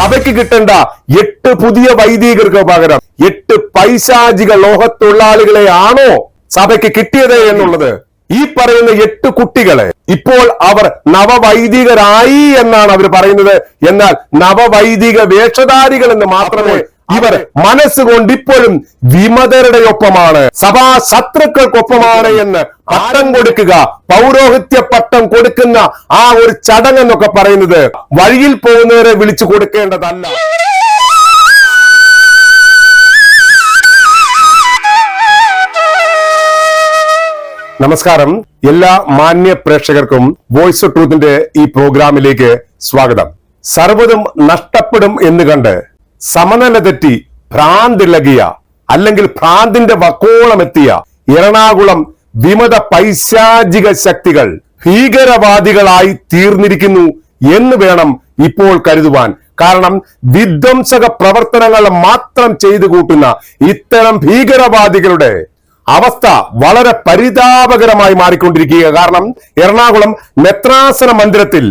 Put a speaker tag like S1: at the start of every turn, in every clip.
S1: സഭയ്ക്ക് കിട്ടേണ്ട എട്ട് പുതിയ വൈദികർക്ക് പകരം എട്ട് പൈശാചിക ലോഹത്തൊഴിലാളികളെ ആണോ സഭയ്ക്ക് കിട്ടിയത് എന്നുള്ളത്? ഈ പറയുന്ന എട്ട് കുട്ടികളെ ഇപ്പോൾ അവർ നവവൈദികരായി എന്നാണ് അവർ പറയുന്നത്. എന്നാൽ നവവൈദിക വേഷധാരികൾ എന്ന് മാത്രമേ ഇവർ മനസ്സുകൊണ്ട് ഇപ്പോഴും വിമതരുടെ ഒപ്പമാണ്. സഭാ ശത്രുക്കൾക്കൊപ്പമാണ് എന്ന് പട്ടം കൊടുക്കുക പൗരോഹിത്യ പട്ടം കൊടുക്കുന്ന ആ ഒരു ചടങ്ങ് എന്നൊക്കെ പറയുന്നത് വഴിയിൽ പോകുന്നവരെ വിളിച്ചു കൊടുക്കേണ്ടതല്ല. നമസ്കാരം. എല്ലാ മാന്യ പ്രേക്ഷകർക്കും വോയിസ് ഓഫ് ട്രൂത്തിന്റെ ഈ പ്രോഗ്രാമിലേക്ക് സ്വാഗതം. സർവതും നഷ്ടപ്പെടും എന്ന് കണ്ട് സമനില തെറ്റി ഭ്രാന്തിളകിയ അല്ലെങ്കിൽ ഭ്രാന്തിന്റെ വക്കോളമെത്തിയ എറണാകുളം വിമത പൈശാചിക ശക്തികൾ ഭീകരവാദികളായി തീർന്നിരിക്കുന്നു എന്ന് വേണം ഇപ്പോൾ കരുതുവാൻ. കാരണം വിധ്വംസക പ്രവർത്തനങ്ങൾ മാത്രം ചെയ്തു കൂട്ടുന്ന ഇത്തരം ഭീകരവാദികളുടെ അവസ്ഥ വളരെ പരിതാപകരമായി മാറിക്കൊണ്ടിരിക്കുക കാരണം എറണാകുളം മെത്രാസന മന്ദിരത്തിൽ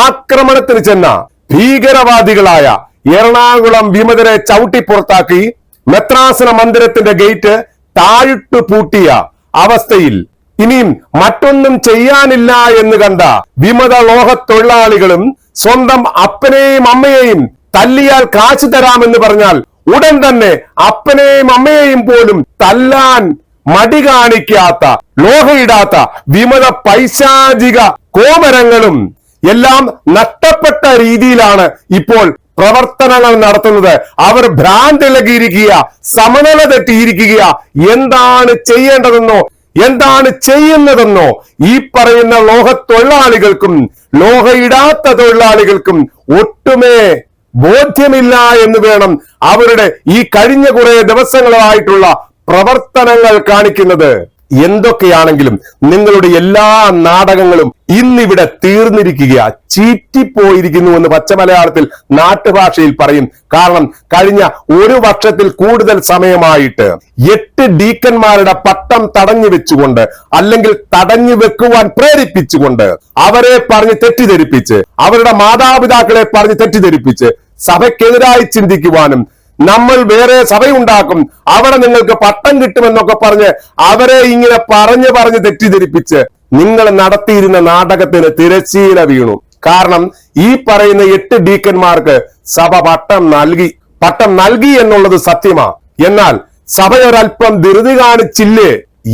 S1: ആക്രമണത്തിന് ചെന്ന ഭീകരവാദികളായ എറണാകുളം വിമതരെ ചവിട്ടി പുറത്താക്കി മെത്രാസന മന്ദിരത്തിന്റെ ഗേറ്റ് താഴിട്ടു പൂട്ടിയ അവസ്ഥയിൽ ഇനിയും മറ്റൊന്നും ചെയ്യാനില്ല എന്ന് കണ്ട വിമത ലോഹ തൊഴിലാളികളും സ്വന്തം അപ്പനെയും അമ്മയെയും തല്ലിയാൽ കാശ് തരാമെന്ന് പറഞ്ഞാൽ ഉടൻ തന്നെ അപ്പനെയും അമ്മയെയും പോലും തല്ലാൻ മടി കാണിക്കാത്ത ലോഹയിടാത്ത വിമത പൈശാചിക കോമരങ്ങളും എല്ലാം നഷ്ടപ്പെട്ട രീതിയിലാണ് ഇപ്പോൾ പ്രവർത്തനങ്ങൾ നടത്തുന്നത്. അവർ ഭ്രാന്തിളകിയിരിക്കുക സമനില തെറ്റിയിരിക്കുക. എന്താണ് ചെയ്യേണ്ടതെന്നോ എന്താണ് ചെയ്യുന്നതെന്നോ ഈ പറയുന്ന ലോഹ തൊഴിലാളികൾക്കും ലോഹയിടാത്ത തൊഴിലാളികൾക്കും ഒട്ടുമേ ബോധ്യമില്ല എന്ന് വേണം അവരുടെ ഈ കഴിഞ്ഞ കുറെ ദിവസങ്ങളായിട്ടുള്ള പ്രവർത്തനങ്ങൾ കാണിക്കുന്നത്. എന്തൊക്കെയാണെങ്കിലും നിങ്ങളുടെ എല്ലാ നാടകങ്ങളും ഇന്നിവിടെ തീർന്നിരിക്കുക ചീറ്റിപ്പോയിരിക്കുന്നു എന്ന് പച്ച മലയാളത്തിൽ നാട്ടുഭാഷയിൽ പറയും. കാരണം കഴിഞ്ഞ ഒരു വർഷത്തിൽ കൂടുതൽ സമയമായിട്ട് എട്ട് ഡീക്കന്മാരുടെ പട്ടം തടഞ്ഞു വെച്ചുകൊണ്ട് അല്ലെങ്കിൽ തടഞ്ഞു വെക്കുവാൻ പ്രേരിപ്പിച്ചുകൊണ്ട് അവരെ പറഞ്ഞ് തെറ്റിദ്ധരിപ്പിച്ച് അവരുടെ മാതാപിതാക്കളെ പറഞ്ഞ് തെറ്റിദ്ധരിപ്പിച്ച് സഭയ്ക്കെതിരായി ചിന്തിക്കുവാനും നമ്മൾ വേറെ സഭയുണ്ടാക്കും. അവിടെ നിങ്ങൾക്ക് പട്ടം കിട്ടുമെന്നൊക്കെ പറഞ്ഞ് അവരെ ഇങ്ങനെ പറഞ്ഞു പറഞ്ഞ് തെറ്റിദ്ധരിപ്പിച്ച് നിങ്ങൾ നടത്തിയിരുന്ന നാടകത്തിന് തിരശ്ശീല വീണു. കാരണം ഈ പറയുന്ന എട്ട് ഡീക്കന്മാർക്ക് സഭ പട്ടം നൽകി പട്ടം നൽകി എന്നുള്ളത് സത്യമാ. എന്നാൽ സഭ ഒരല്പം ധൃതി കാണിച്ചില്ലേ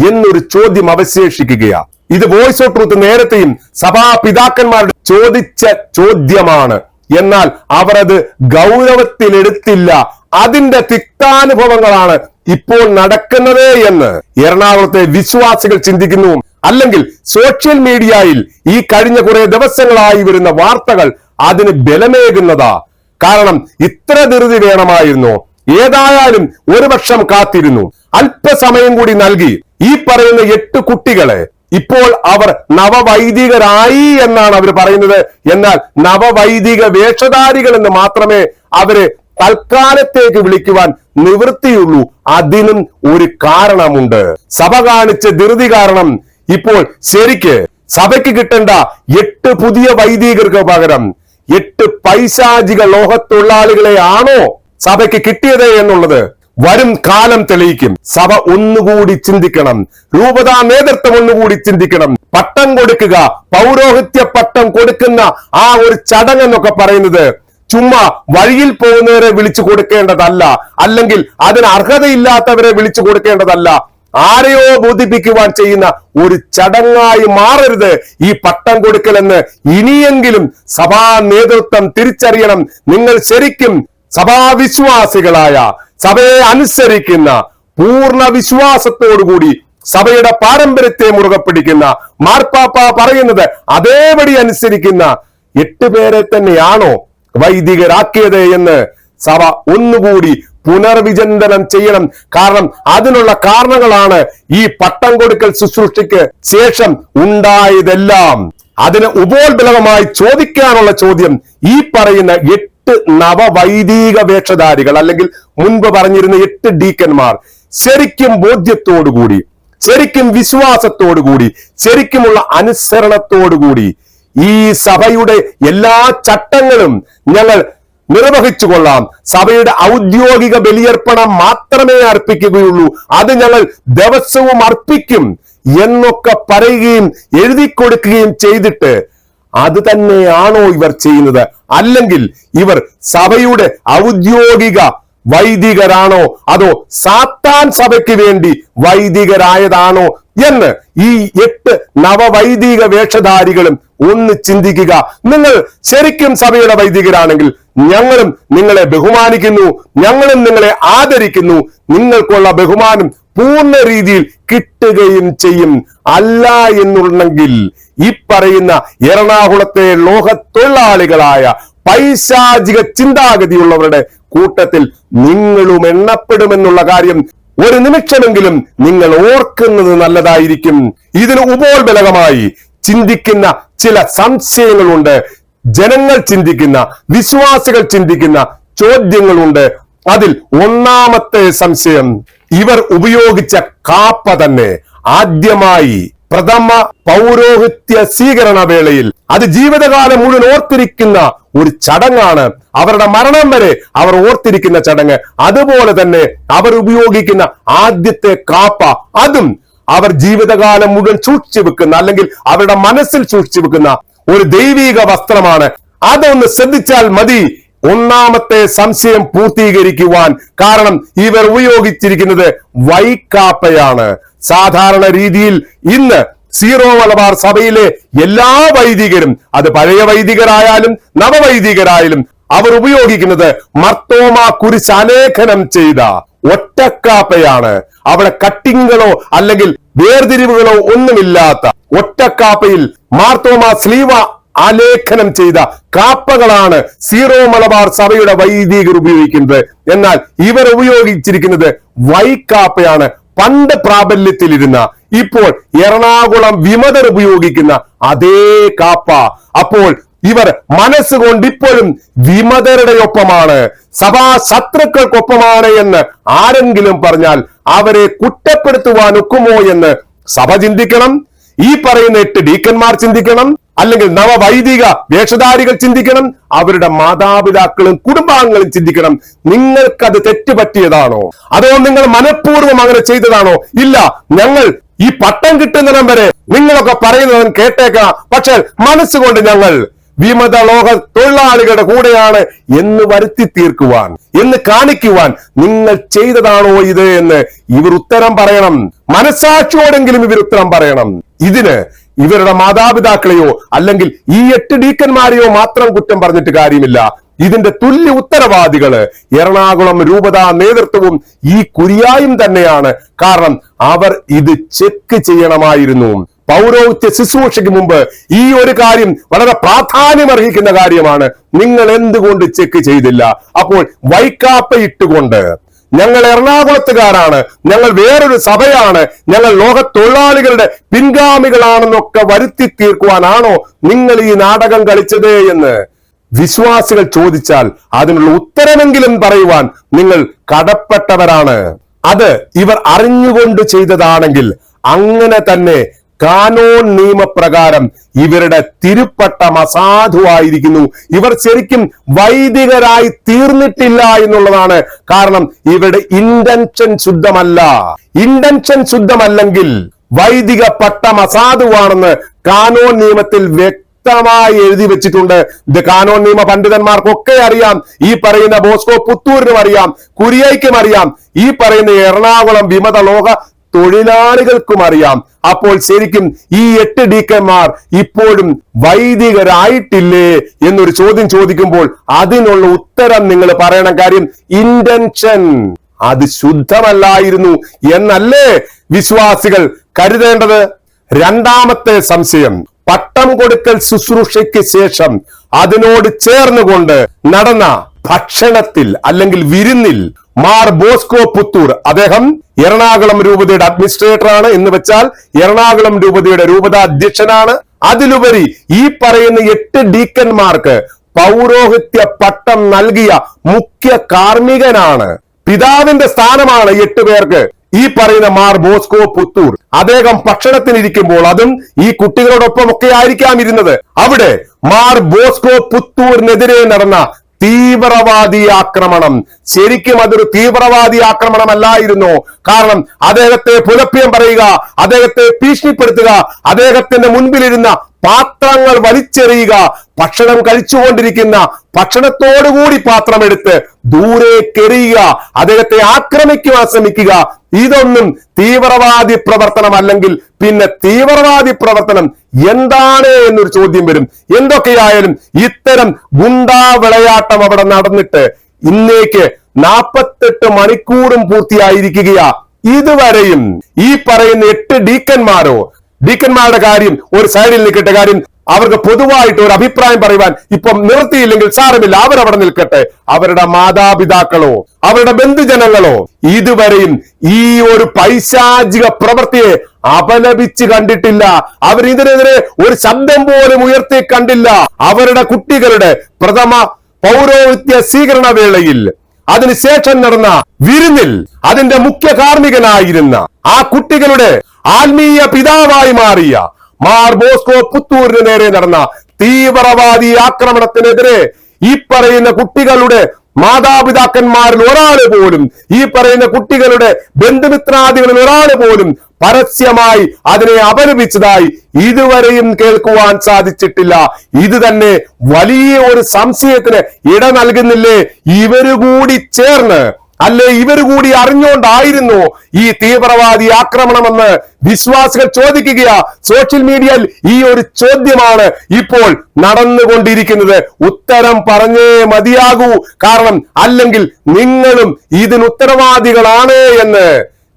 S1: എന്നൊരു ചോദ്യം അവശേഷിക്കുകയാ. ഇത് വോയിസ് ഓഫ് ട്രൂത്ത് നേരത്തെയും സഭാ പിതാക്കന്മാരുടെ ചോദിച്ച ചോദ്യമാണ്. എന്നാൽ അവർ അത് ഗൗരവത്തിലെടുത്തില്ല അതിന്റെ തിക്താനുഭവങ്ങളാണ് ഇപ്പോൾ നടക്കുന്നത് എന്ന് എറണാകുളത്തെ വിശ്വാസികൾ ചിന്തിക്കുന്നു. അല്ലെങ്കിൽ സോഷ്യൽ മീഡിയയിൽ ഈ കഴിഞ്ഞ കുറെ ദിവസങ്ങളായി വരുന്ന വാർത്തകൾ അതിന് ബലമേകുന്നതാ. കാരണം ഇത്ര ധൃതി വേണമായിരുന്നു. ഏതായാലും ഒരു വർഷം കാത്തിരുന്നു. അല്പസമയം കൂടി നൽകി. ഈ പറയുന്ന എട്ട് കുട്ടികളെ ഇപ്പോൾ അവർ നവവൈദികരായി എന്നാണ് അവർ പറയുന്നത്. എന്നാൽ നവവൈദിക വേഷധാരികൾ എന്ന് മാത്രമേ അവർ തൽക്കാലത്തേക്ക് വിളിക്കുവാൻ നിവൃത്തിയുള്ളൂ. അതിനും ഒരു കാരണമുണ്ട്. സഭ കാണിച്ച ധൃതി കാരണം ഇപ്പോൾ ശരിക്ക് സഭയ്ക്ക് കിട്ടേണ്ട എട്ട് പുതിയ വൈദികർക്ക് പകരം എട്ട് പൈശാചിക ലോഹത്തൊഴിലാളികളെ ആണോ സഭയ്ക്ക് കിട്ടിയത് എന്നുള്ളത് വരും കാലം തെളിയിക്കും. സഭ ഒന്നുകൂടി ചിന്തിക്കണം. രൂപതാ നേതൃത്വം ഒന്നുകൂടി ചിന്തിക്കണം. പട്ടം കൊടുക്കുക പൗരോഹിത്യ പട്ടം കൊടുക്കുന്ന ആ ഒരു ചടങ്ങ് എന്നൊക്കെ പറയുന്നത് ചുമ്മാ വഴിയിൽ പോകുന്നവരെ വിളിച്ചു കൊടുക്കേണ്ടതല്ല. അല്ലെങ്കിൽ അതിന് അർഹതയില്ലാത്തവരെ വിളിച്ചു കൊടുക്കേണ്ടതല്ല. ആരെയോ ബോധിപ്പിക്കുവാൻ ചെയ്യുന്ന ഒരു ചടങ്ങായി മാറരുത്. ഈ പട്ടം കൊടുക്കലെന്ന് ഇനിയെങ്കിലും സഭാ നേതൃത്വം തിരിച്ചറിയണം. നിങ്ങൾ ശരിക്കും സഭാവിശ്വാസികളായ സഭയെ അനുസരിക്കുന്ന പൂർണ വിശ്വാസത്തോടുകൂടി സഭയുടെ പാരമ്പര്യത്തെ മുറുകെ പിടിക്കുന്ന മാർപ്പാപ്പ പറയുന്നത് അതേപടി അനുസരിക്കുന്ന എട്ട് പേരെ തന്നെയാണോ? വൈദികരാക്കിയത് എന്ന് സഭ ഒന്നുകൂടി പുനർവിചിന്തനം ചെയ്യണം. കാരണം അതിനുള്ള കാരണങ്ങളാണ് ഈ പട്ടം കൊടുക്കൽ ശുശ്രൂഷയ്ക്ക് ശേഷം ഉണ്ടായതെല്ലാം. അതിന് ഉപോത്ബലകമായി ചോദിക്കാനുള്ള ചോദ്യം ഈ പറയുന്ന എട്ട് നവവൈദിക വേഷധാരികൾ അല്ലെങ്കിൽ മുൻപ് പറഞ്ഞിരുന്ന എട്ട് ഡീക്കന്മാർ ശരിക്കും ബോധ്യത്തോടുകൂടി ശരിക്കും വിശ്വാസത്തോടുകൂടി ശരിക്കുമുള്ള അനുസരണത്തോടുകൂടി ഈ സഭയുടെ എല്ലാ ചട്ടങ്ങളും ഞങ്ങൾ നിർവഹിച്ചു കൊള്ളാം സഭയുടെ ഔദ്യോഗിക ബലിയർപ്പണം മാത്രമേ അർപ്പിക്കുകയുള്ളൂ. അത് ഞങ്ങൾ ദിവസവും അർപ്പിക്കും എന്നൊക്കെ പറയുകയും എഴുതി കൊടുക്കുകയും ചെയ്തിട്ട് അത് തന്നെയാണോ ഇവർ ചെയ്യുന്നത്? അല്ലെങ്കിൽ ഇവർ സഭയുടെ ഔദ്യോഗിക വൈദികരാണോ? അതോ സാത്താൻ സഭയ്ക്ക് വേണ്ടി വൈദികരായതാണോ? എന്ന് ഈ എട്ട് നവവൈദിക വേഷധാരികളും ഒന്ന് ചിന്തിക്കുക. നിങ്ങൾ ശരിക്കും സഭയുടെ വൈദികരാണെങ്കിൽ ഞങ്ങളും നിങ്ങളെ ബഹുമാനിക്കുന്നു ഞങ്ങളും നിങ്ങളെ ആദരിക്കുന്നു. നിങ്ങൾക്കുള്ള ബഹുമാനം പൂർണ രീതിയിൽ കിട്ടുകയും ചെയ്യും. അല്ല എന്നുണ്ടെങ്കിൽ ഈ പറയുന്ന എറണാകുളത്തെ ലോകത്തൊഴിലാളികളായ പൈശാചിക ചിന്താഗതിയുള്ളവരുടെ കൂട്ടത്തിൽ നിങ്ങളും എണ്ണപ്പെടുമെന്നുള്ള കാര്യം ഒരു നിമിഷമെങ്കിലും നിങ്ങൾ ഓർക്കുന്നത് നല്ലതായിരിക്കും. ഇതിന് ഉപോത്ബലകമായി ചിന്തിക്കുന്ന ചില സംശയങ്ങളുണ്ട്. ജനങ്ങൾ ചിന്തിക്കുന്ന വിശ്വാസികൾ ചിന്തിക്കുന്ന ചോദ്യങ്ങളുണ്ട്. അതിൽ ഒന്നാമത്തെ സംശയം ഇവർ ഉപയോഗിച്ച കാപ്പ തന്നെ ആദ്യമായി പ്രഥമ പൗരോഹിത്യ സ്വീകരണ വേളയിൽ. അത് ജീവിതകാലം മുഴുവൻ ഓർത്തിരിക്കുന്ന ഒരു ചടങ്ങാണ്. അവരുടെ മരണം വരെ അവർ ഓർത്തിരിക്കുന്ന ചടങ്ങ്. അതുപോലെ തന്നെ അവർ ഉപയോഗിക്കുന്ന ആദ്യത്തെ കാപ്പ. അതും അവർ ജീവിതകാലം മുഴുവൻ സൂക്ഷിച്ചു വെക്കുന്ന അല്ലെങ്കിൽ അവരുടെ മനസ്സിൽ സൂക്ഷിച്ചു വെക്കുന്ന ഒരു ദൈവീക വസ്ത്രമാണ്. അതൊന്ന് ശ്രദ്ധിച്ചാൽ മതി. ഒന്നാമത്തെ സംശയം പൂർത്തീകരിക്കുവാൻ. കാരണം ഇവർ ഉപയോഗിച്ചിരിക്കുന്നത് വൈക്കാപ്പയാണ് സാധാരണ രീതിയിൽ ഇന്ന് സീറോ മലബാർ സഭയിലെ എല്ലാ വൈദികരും അത് പഴയ വൈദികരായാലും നവവൈദികരായാലും അവർ ഉപയോഗിക്കുന്നത് മർത്തോമ കുരിശ് അലേഖനം ചെയ്ത ഒറ്റക്കാപ്പയാണ്. അവിടെ കട്ടിങ്ങുകളോ അല്ലെങ്കിൽ വേർതിരിവുകളോ ഒന്നുമില്ലാത്ത ഒറ്റക്കാപ്പയിൽ മാർത്തോമ സ്ലീവ ആലേഖനം ചെയ്ത കാപ്പകളാണ് സീറോ മലബാർ സഭയുടെ വൈദികർ ഉപയോഗിക്കുന്നത്. എന്നാൽ ഇവർ ഉപയോഗിച്ചിരിക്കുന്നത് വൈക്കാപ്പയാണ് പണ്ട് പ്രാബല്യത്തിലിരുന്ന ഇപ്പോൾ എറണാകുളം വിമതർ ഉപയോഗിക്കുന്ന അതേ കാപ്പ. അപ്പോൾ ഇവർ മനസ്സുകൊണ്ട് ഇപ്പോഴും വിമതരുടെ ഒപ്പമാണ്. സഭാ ശത്രുക്കൾക്കൊപ്പമാണ് എന്ന് ആരെങ്കിലും പറഞ്ഞാൽ അവരെ കുറ്റപ്പെടുത്തുവാൻ ഒക്കുമോ എന്ന് സഭ ചിന്തിക്കണം. ഈ പറയുന്ന എട്ട് ഡീക്കന്മാർ ചിന്തിക്കണം അല്ലെങ്കിൽ നവവൈദിക വേഷധാരികൾ ചിന്തിക്കണം അവരുടെ മാതാപിതാക്കളും കുടുംബാംഗങ്ങളും ചിന്തിക്കണം. നിങ്ങൾക്കത് തെറ്റുപറ്റിയതാണോ? അതോ നിങ്ങൾ മനഃപൂർവം അങ്ങനെ ചെയ്തതാണോ? ഇല്ല ഞങ്ങൾ ഈ പട്ടം കിട്ടുന്നിടം വരെ നിങ്ങളൊക്കെ പറയുന്നത് കേട്ടേക്കാം പക്ഷെ മനസ്സുകൊണ്ട് ഞങ്ങൾ വിമത ലോക തൊഴിലാളികളുടെ കൂടെയാണ് എന്ന് വരുത്തി തീർക്കുവാൻ എന്ന് കാണിക്കുവാൻ നിങ്ങൾ ചെയ്തതാണോ ഇത് എന്ന് ഇവർ ഉത്തരം പറയണം. മനസാക്ഷിയോടെങ്കിലും ഇവർ ഉത്തരം പറയണം. ഇതിന് ഇവരുടെ മാതാപിതാക്കളെയോ അല്ലെങ്കിൽ ഈ എട്ട് ഡീക്കന്മാരെയോ മാത്രം കുറ്റം പറഞ്ഞിട്ട് കാര്യമില്ല. ഇതിന്റെ തുല്യ ഉത്തരവാദികൾ എറണാകുളം രൂപതാ നേതൃത്വവും ഈ കുരിയായും തന്നെയാണ്. കാരണം അവർ ഇത് ചെക്ക് ചെയ്യണമായിരുന്നു. പൗരോഹിത്യ ശുശ്രൂഷയ്ക്ക് മുമ്പ് ഈ ഒരു കാര്യം വളരെ പ്രാധാന്യം അർഹിക്കുന്ന കാര്യമാണ്. നിങ്ങൾ എന്തുകൊണ്ട് ചെക്ക് ചെയ്തില്ല? അപ്പോൾ വൈക്കാപ്പ ഇട്ടുകൊണ്ട്. ഞങ്ങൾ എറണാകുളത്തുകാരാണ്. ഞങ്ങൾ വേറൊരു സഭയാണ്. ഞങ്ങൾ ലോക തൊഴിലാളികളുടെ പിൻഗാമികളാണെന്നൊക്കെ വരുത്തി തീർക്കുവാനാണോ നിങ്ങൾ ഈ നാടകം കളിച്ചത് എന്ന്? വിശ്വാസികൾ ചോദിച്ചാൽ അതിനുള്ള ഉത്തരമെങ്കിലും പറയുവാൻ നിങ്ങൾ കടപ്പെട്ടവരാണ്. അത് ഇവർ അറിഞ്ഞുകൊണ്ട് ചെയ്തതാണെങ്കിൽ അങ്ങനെ തന്നെ കാനോൻ നിയമപ്രകാരം ഇവരുടെ തിരുപ്പട്ടം അസാധുവായിരിക്കുന്നു. ഇവർ ശരിക്കും വൈദികരായി തീർന്നിട്ടില്ല എന്നുള്ളതാണ് കാരണം ഇവരുടെ ഇന്റൻഷൻ ശുദ്ധമല്ല. ഇന്റൻഷൻ ശുദ്ധമല്ലെങ്കിൽ വൈദിക പട്ടം അസാധുവാണെന്ന് കാനോൻ നിയമത്തിൽ വ്യക്തമായി എഴുതി വെച്ചിട്ടുണ്ട്. ഇത് കാനോൻ നിയമ പണ്ഡിതന്മാർക്കൊക്കെ അറിയാം. ഈ പറയുന്ന ബോസ്കോ പുത്തൂരിനും അറിയാം. കുരിയയ്ക്കും അറിയാം. ഈ പറയുന്ന എറണാകുളം വിമത ലോക തൊഴിലാളികൾക്കും അറിയാം. അപ്പോൾ ശരിക്കും ഈ എട്ട് ഡി കെമാർ ഇപ്പോഴും വൈദികരായിട്ടില്ലേ? എന്നൊരു ചോദ്യം ചോദിക്കുമ്പോൾ അതിനുള്ള ഉത്തരം നിങ്ങൾ പറയണം. കാര്യം ഇന്റൻഷൻ അത് ശുദ്ധമല്ലായിരുന്നു എന്നല്ലേ വിശ്വാസികൾ കരുതേണ്ടത്? രണ്ടാമത്തെ സംശയം. പട്ടം കൊടുക്കൽ ശുശ്രൂഷയ്ക്ക് ശേഷം അതിനോട് ചേർന്നുകൊണ്ട് നടന്ന ഭക്ഷണത്തിൽ അല്ലെങ്കിൽ വിരുന്നിൽ മാർ ബോസ്കോ പുത്തൂർ. അദ്ദേഹം എറണാകുളം രൂപതയുടെ അഡ്മിനിസ്ട്രേറ്റർ ആണ് എന്ന് വെച്ചാൽ എറണാകുളം രൂപതയുടെ രൂപത അധ്യക്ഷനാണ് അതിലുപരി ഈ പറയുന്ന എട്ട് ഡീക്കന്മാർക്ക് പൗരോഹിത്യ പട്ടം നൽകിയ മുഖ്യ കാർമ്മികനാണ്. പിതാവിന്റെ സ്ഥാനമാണ് എട്ട് പേർക്ക് ഈ പറയുന്ന മാർ ബോസ്കോ പുത്തൂർ. അദ്ദേഹം ഭക്ഷണത്തിനിരിക്കുമ്പോൾ അതും ഈ കുട്ടികളോടൊപ്പം ഒക്കെ ആയിരിക്കാം ഇരുന്നത്. അവിടെ മാർ ബോസ്കോ പുത്തൂരിനെതിരെ നടന്ന തീവ്രവാദി ആക്രമണം. ശരിക്കും അതൊരു തീവ്രവാദി ആക്രമണമല്ലായിരുന്നു. കാരണം അദ്ദേഹത്തെ പുലപ്പ്യം പറയുക അദ്ദേഹത്തെ ഭീഷണിപ്പെടുത്തുക അദ്ദേഹത്തിന്റെ മുൻപിലിരുന്ന പാത്രങ്ങൾ വലിച്ചെറിയുക ഭക്ഷണം കഴിച്ചുകൊണ്ടിരിക്കുന്ന ഭക്ഷണത്തോടുകൂടി പാത്രമെടുത്ത് ദൂരേക്കെറിയുക അദ്ദേഹത്തെ ആക്രമിക്കുവാൻ ശ്രമിക്കുക. ഇതൊന്നും തീവ്രവാദി പ്രവർത്തനം അല്ലെങ്കിൽ പിന്നെ തീവ്രവാദി പ്രവർത്തനം എന്താണ് എന്നൊരു ചോദ്യം വരും. എന്തൊക്കെയായാലും ഇത്തരം ഗുണ്ടാ വിളയാട്ടം അവിടെ നടന്നിട്ട് ഇന്നേക്ക് നാപ്പത്തെട്ട് മണിക്കൂറും പൂർത്തിയായിരിക്കുകയാ. ഇതുവരെയും ഈ പറയുന്ന എട്ട് ഡീക്കന്മാരോ ഡീക്കന്മാരുടെ കാര്യം ഒരു സൈഡിൽ നിൽക്കട്ടെ കാര്യം അവർക്ക് പൊതുവായിട്ട് ഒരു അഭിപ്രായം പറയുവാൻ ഇപ്പം നിർത്തിയില്ലെങ്കിൽ സാരമില്ല അവരവിടെ നിൽക്കട്ടെ. അവരുടെ മാതാപിതാക്കളോ അവരുടെ ബന്ധുജനങ്ങളോ ഇതുവരെയും ഈ ഒരു പൈശാചിക പ്രവൃത്തിയെ അപലപിച്ച് കണ്ടിട്ടില്ല. അവർ ഇതിനെതിരെ ഒരു ശബ്ദം പോലും ഉയർത്തി കണ്ടില്ല. അവരുടെ കുട്ടികളുടെ പ്രഥമ പൗരോഹിത്യ സ്വീകരണ വേളയിൽ അതിനുശേഷം നടന്ന വിരുന്നിൽ അതിന്റെ മുഖ്യ കാർമ്മികനായിരുന്ന ആ കുട്ടികളുടെ ആത്മീയ പിതാവായി മാറിയ മാർ ബോസ്കോ പുത്തൂരിന് നേരെ നടന്ന തീവ്രവാദി ആക്രമണത്തിനെതിരെ ഈ പറയുന്ന കുട്ടികളുടെ മാതാപിതാക്കന്മാരിൽ ഒരാൾ പോലും ഈ പറയുന്ന കുട്ടികളുടെ ബന്ധുമിത്രാദികളിൽ ഒരാൾ പോലും പരസ്യമായി അതിനെ അപലപിച്ചതായി ഇതുവരെയും കേൾക്കുവാൻ സാധിച്ചിട്ടില്ല. ഇത് തന്നെ വലിയ ഒരു സംശയത്തിന് ഇട നൽകുന്നില്ലേ? ഇവരുകൂടി ചേർന്ന് അല്ലെ ഇവർ കൂടി അറിഞ്ഞുകൊണ്ടായിരുന്നു ഈ തീവ്രവാദി ആക്രമണമെന്ന് വിശ്വാസികൾ ചോദിക്കുകയാ. സോഷ്യൽ മീഡിയയിൽ ഈ ഒരു ചോദ്യമാണ് ഇപ്പോൾ നടന്നുകൊണ്ടിരിക്കുന്നത്. ഉത്തരം പറഞ്ഞേ മതിയാകൂ. കാരണം അല്ലെങ്കിൽ നിങ്ങളും ഇതിന് ഉത്തരവാദികളാണ് എന്ന്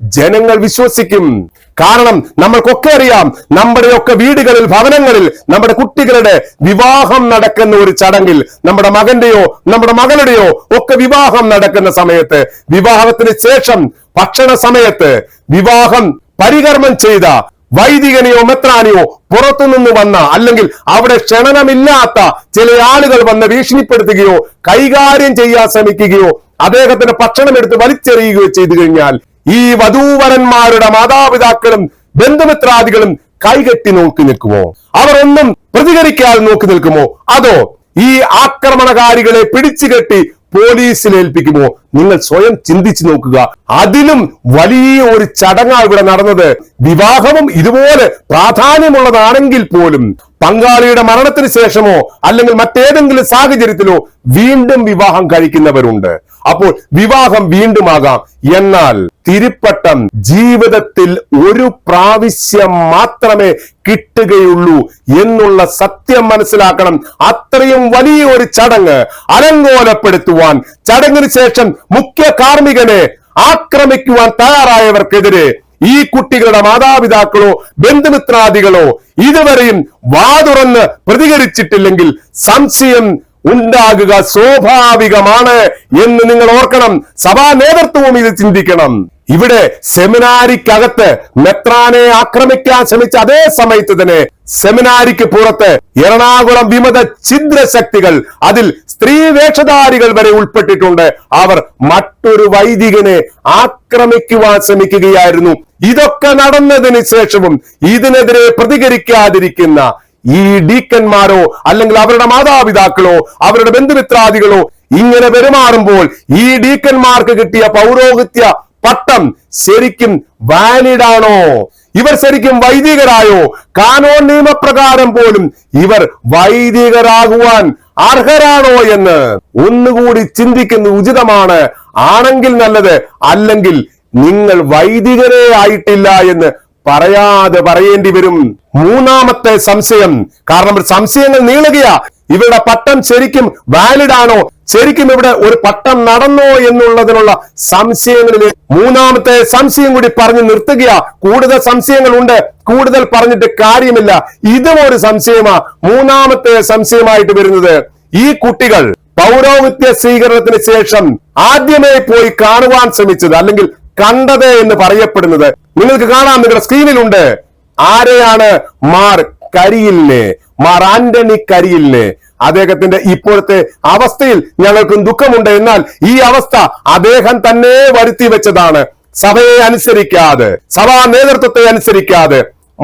S1: ജനങ്ങൾ വിശ്വസിക്കും. കാരണം നമ്മൾക്കൊക്കെ അറിയാം നമ്മുടെയൊക്കെ വീടുകളിൽ ഭവനങ്ങളിൽ നമ്മുടെ കുട്ടികളുടെ വിവാഹം നടക്കുന്ന ഒരു ചടങ്ങിൽ നമ്മുടെ മകന്റെയോ നമ്മുടെ മകളുടെയോ ഒക്കെ വിവാഹം നടക്കുന്ന സമയത്ത് വിവാഹത്തിന് ശേഷം ഭക്ഷണ സമയത്ത് വിവാഹം പരികർമ്മം ചെയ്ത വൈദികനെയോ മെത്രാനെയോ പുറത്തുനിന്ന് വന്ന അല്ലെങ്കിൽ അവിടെ ക്ഷണനമില്ലാത്ത ചില ആളുകൾ വന്ന് ഭീഷണിപ്പെടുത്തുകയോ കൈകാര്യം ചെയ്യാൻ ശ്രമിക്കുകയോ അദ്ദേഹത്തിന്റെ ഭക്ഷണം എടുത്ത് വലിച്ചെറിയുകയോ ചെയ്തു കഴിഞ്ഞാൽ ഈ വധൂവരന്മാരുടെ മാതാപിതാക്കളും ബന്ധുമിത്രാദികളും കൈകെട്ടി നോക്കി നിൽക്കുമോ? അവർ ഒന്നും പ്രതികരിക്കാതെ നോക്കി നിൽക്കുമോ? അതോ ഈ ആക്രമണകാരികളെ പിടിച്ചുകെട്ടി പോലീസിൽ ഏൽപ്പിക്കുമോ? നിങ്ങൾ സ്വയം ചിന്തിച്ചു നോക്കുക. അതിലും വലിയ ഒരു ചടങ്ങാണ് ഇവിടെ നടന്നത്. വിവാഹവും ഇതുപോലെ പ്രാധാന്യമുള്ളതാണെങ്കിൽ പോലും പങ്കാളിയുടെ മരണത്തിന് ശേഷമോ അല്ലെങ്കിൽ മറ്റേതെങ്കിലും സാഹചര്യത്തിലോ വീണ്ടും വിവാഹം കഴിക്കുന്നവരുണ്ട്. അപ്പോൾ വിവാഹം വീണ്ടും ആകാം എന്നാൽ തിരുപ്പട്ടം ജീവിതത്തിൽ ഒരു പ്രാവശ്യം മാത്രമേ കിട്ടുകയുള്ളൂ എന്നുള്ള സത്യം മനസ്സിലാക്കണം. അത്രയും വലിയ ഒരു ചടങ്ങ് അലങ്കോലപ്പെടുത്തുവാൻ ചടങ്ങിന് ശേഷം മുഖ്യ കാർമ്മികനെ ആക്രമിക്കുവാൻ തയ്യാറായവർക്കെതിരെ ഈ കുട്ടികളുടെ മാതാപിതാക്കളോ ബന്ധുമിത്രാദികളോ ഇതുവരെയും വാതുറന്ന് പ്രതികരിച്ചിട്ടില്ലെങ്കിൽ സംശയം ഉണ്ടാകുക സ്വാഭാവികമാണ് എന്ന് നിങ്ങൾ ഓർക്കണം. സഭാ നേതൃത്വവും ഇത് ചിന്തിക്കണം. ഇവിടെ സെമിനാരിക്കകത്ത് മെത്രാനെ ആക്രമിക്കാൻ ശ്രമിച്ച അതേ സമയത്ത് തന്നെ സെമിനാരിക്ക് പുറത്ത് എറണാകുളം വിമത ഛിദ്രശക്തികൾ അതിൽ സ്ത്രീ വേഷധാരികൾ വരെ ഉൾപ്പെട്ടിട്ടുണ്ട്. അവർ മറ്റൊരു വൈദികനെ ആക്രമിക്കുവാൻ ശ്രമിക്കുകയായിരുന്നു. ഇതൊക്കെ നടന്നതിന് ശേഷവും ഇതിനെതിരെ പ്രതികരിക്കാതിരിക്കുന്ന ഈ ഡീക്കന്മാരോ അല്ലെങ്കിൽ അവരുടെ മാതാപിതാക്കളോ അവരുടെ ബന്ധുമിത്രാദികളോ ഇങ്ങനെ പെരുമാറുമ്പോൾ ഈ ഡീക്കന്മാർക്ക് കിട്ടിയ പൗരോഹിത്യ പട്ടം ശരിക്കും വാലിഡാണോ? ഇവർ ശരിക്കും വൈദികരായോ? കാനോൻ നിയമപ്രകാരം പോലും ഇവർ വൈദികരാകുവാൻ അർഹരാണോ എന്ന് ഒന്നുകൂടി ചിന്തിക്കുന്നത് ഉചിതമാണ്. ആണെങ്കിൽ നല്ലത് അല്ലെങ്കിൽ നിങ്ങൾ വൈദികരെ ആയിട്ടില്ല എന്ന് പറയാതെ പറയേണ്ടി വരും. മൂന്നാമത്തെ സംശയം കാരണം സംശയങ്ങൾ നീളുകയാ. ഇവരുടെ പട്ടം ശരിക്കും വാലിഡ് ആണോ? ശരിക്കും ഇവിടെ ഒരു പട്ടം നടന്നോ എന്നുള്ളതിനുള്ള സംശയങ്ങളിലെ മൂന്നാമത്തെ സംശയം കൂടി പറഞ്ഞു നിർത്തുകയാ. കൂടുതൽ സംശയങ്ങൾ ഉണ്ട് കൂടുതൽ പറഞ്ഞിട്ട് കാര്യമില്ല. ഇതും ഒരു സംശയമാ. മൂന്നാമത്തെ സംശയമായിട്ട് വരുന്നത് ഈ കുട്ടികൾ പൗരോഹിത്യ സ്വീകരണത്തിന് ശേഷം ആദ്യമേ പോയി കാണുവാൻ ശ്രമിച്ചത് അല്ലെങ്കിൽ കണ്ടത് എന്ന് പറയപ്പെടുന്നത്. നിങ്ങൾക്ക് കാണാം നിങ്ങളുടെ സ്ക്രീനിലുണ്ട് ആരെയാണ് മാർ കരിയിലിനെ മാർ ആന്റണി അദ്ദേഹത്തിന്റെ ഇപ്പോഴത്തെ അവസ്ഥയിൽ ഞങ്ങൾക്കും ദുഃഖമുണ്ട്. എന്നാൽ ഈ അവസ്ഥ അദ്ദേഹം തന്നെ വരുത്തി വെച്ചതാണ്. സഭയെ അനുസരിക്കാതെ സഭാ നേതൃത്വത്തെ അനുസരിക്കാതെ.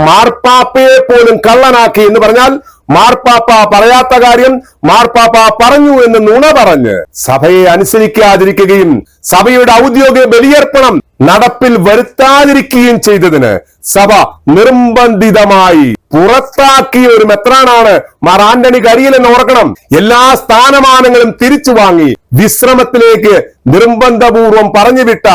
S1: മാർപ്പാപ്പയെ പോലും കള്ളനാക്കി എന്ന് പറഞ്ഞാൽ മാർപ്പാപ്പ പറയാത്ത കാര്യം മാർപ്പാപ്പ പറഞ്ഞു എന്ന് നുണ പറഞ്ഞ് സഭയെ അനുസരിക്കാതിരിക്കുകയും സഭയുടെ ഔദ്യോഗിക ബലിയർപ്പണം നടപ്പിൽ വരുത്താതിരിക്കുകയും ചെയ്തതിന് സഭ നിർബന്ധിതമായി പുറത്താക്കിയ ഒരു മെത്രാനാണ് മാർ ആന്റണി കരിയൽ എന്ന് ഓർക്കണം. എല്ലാ സ്ഥാനമാനങ്ങളും തിരിച്ചു വാങ്ങി വിശ്രമത്തിലേക്ക് നിർബന്ധപൂർവം പറഞ്ഞുവിട്ട